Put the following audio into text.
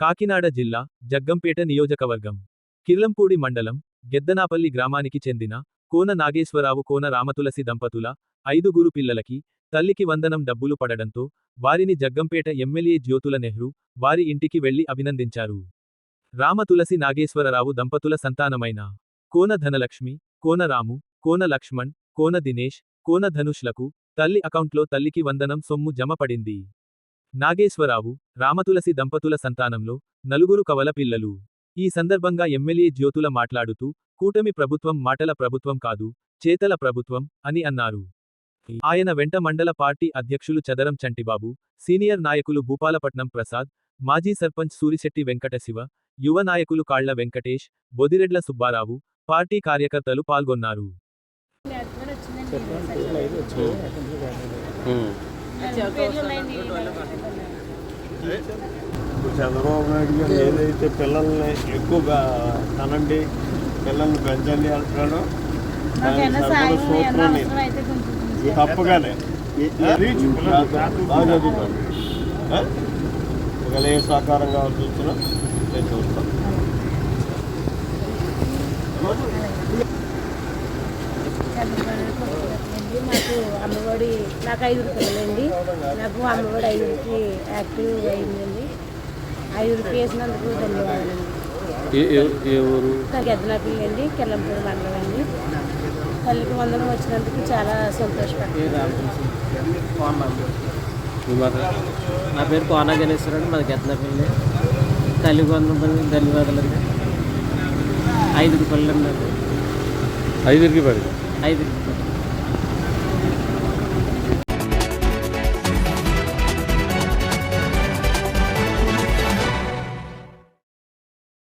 కాకినాడ జిల్లా జగ్గంపేట నియోజకవర్గం. కిర్లంపూడి మండలం గెద్దనాపల్లి గ్రామానికి చెందిన కోన నాగేశ్వరరావు కోన రామతులసి దంపతుల ఐదుగురు పిల్లలకి తల్లికి వందనం డబ్బులు పడడంతో వారిని జగ్గంపేట ఎమ్మెల్యే జ్యోతుల నెహ్రూ వారి ఇంటికి వెళ్ళి అభినందించారు. రామతులసి నాగేశ్వరరావు దంపతుల సంతానమైన కోన ధనలక్ష్మి కోన రాము కోన లక్ష్మణ్ కోన దినేష్ కోన ధనుష్లకు తల్లి అకౌంట్లో తల్లికి వందనం సొమ్ము జమ పడింది. నాగేశ్వరరావు రామతులసి దంపతుల సంతానంలో నలుగురు కవల పిల్లలు. ఈ సందర్భంగా ఎమ్మెల్యే జ్యోతుల మాట్లాడుతూ కూటమి ప్రభుత్వం మాటల ప్రభుత్వం కాదు చేతల ప్రభుత్వం అని అన్నారు. ఆయన వెంట మండల పార్టీ అధ్యక్షులు చదరం చంటిబాబు సీనియర్ నాయకులు భూపాలపట్నం ప్రసాద్ మాజీ సర్పంచ్ సూరిశెట్టి వెంకటశివ యువ నాయకులు కాళ్ళ వెంకటేష్ బొదిరెడ్ల సుబ్బారావు పార్టీ కార్యకర్తలు పాల్గొన్నారు. చంద్రబాబు నాయుడు గారు ఏదైతే పిల్లల్ని ఎక్కువగా కనండి పిల్లల్ని పెంచండి అంటున్నాడో ఇది. తప్పగానే బాగా చదువుతాను? ఒకవేళ ఏ సహకారం కావాల్సి వచ్చినా నేను చూస్తాను మాకు అమ్మఒడి నాకు ఐదుగురు పిల్లలండి నాకు అమ్మఒడి ఐదుగురికి యాక్టివ్ అయిందండి. ఐదుగురికి వేసినందుకు ధన్యవాదాలండి. నాకు ఎద్దనా పిల్లి అండి కెల్లంపూడి మండలం అండి తల్లికి వందనం వచ్చినందుకు చాలా మాట నా పేరు కోనా గణేశ్వరుడు మాది గెత్తనపల్లి తల్లి వందలు ధన్యవాదాలండి. ఐదుగురు నాకు. ఐదుగురికి పడింది ఐదుగురు